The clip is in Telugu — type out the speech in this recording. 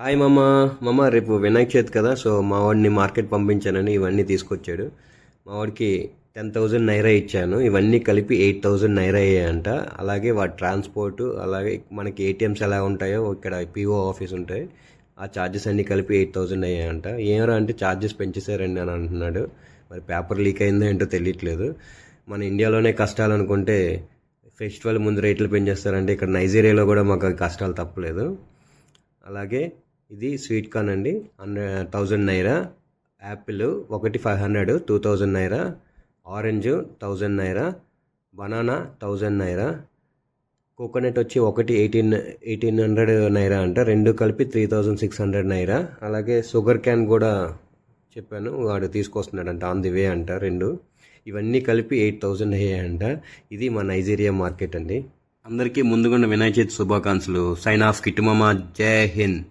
హాయ్ మామ. మామ రేపు వినాయక చవితి కదా సో మా వాడిని మార్కెట్ పంపించానని ఇవన్నీ తీసుకొచ్చాడు. మా వాడికి టెన్ థౌజండ్ నైరా ఇచ్చాను. ఇవన్నీ కలిపి ఎయిట్ థౌజండ్ నైరా అయ్యాయంట. అలాగే వాడి ట్రాన్స్పోర్ట్ అలాగే మనకి ఏటీఎంస్ ఎలా ఉంటాయో ఇక్కడ పిఓ ఆఫీస్ ఉంటాయి. ఆ ఛార్జెస్ అన్నీ కలిపి ఎయిట్ థౌజండ్ అయ్యాయంట. ఏమరా అంటే ఛార్జెస్ పెంచేశారండి అని అంటున్నాడు. మరి పేపర్ లీక్ అయిందో ఏంటో తెలియట్లేదు. మన ఇండియాలోనే కష్టాలు అనుకుంటే ఫెస్టివల్ ముందు రేట్లు పెంచేస్తారంటే ఇక్కడ నైజీరియాలో కూడా మాకు కష్టాలు తప్పలేదు. అలాగే ఇది స్వీట్ కార్న్ అండి. Hundred thousand naira. యాపిల్ ఒకటి five hundred two thousand naira. Orange thousand naira. Banana thousand naira. Coconut వచ్చి ఒకటి ఎయిటీన్ ఎయిటీన్ హండ్రెడ్ నైరా అంట. రెండు కలిపి three thousand six hundred naira. అలాగే షుగర్ క్యాన్ కూడా చెప్పాను వాడు తీసుకొస్తున్నాడంట. ఆన్ ది వే అంట రెండు. ఇవన్నీ కలిపి ఎయిట్ థౌజండ్ అంట. ఇది మా నైజీరియా మార్కెట్ అండి. అందరికీ ముందుగున్న వినాయక చవితి శుభాకాంక్షలు. Sign off Kittumama. జై హింద్.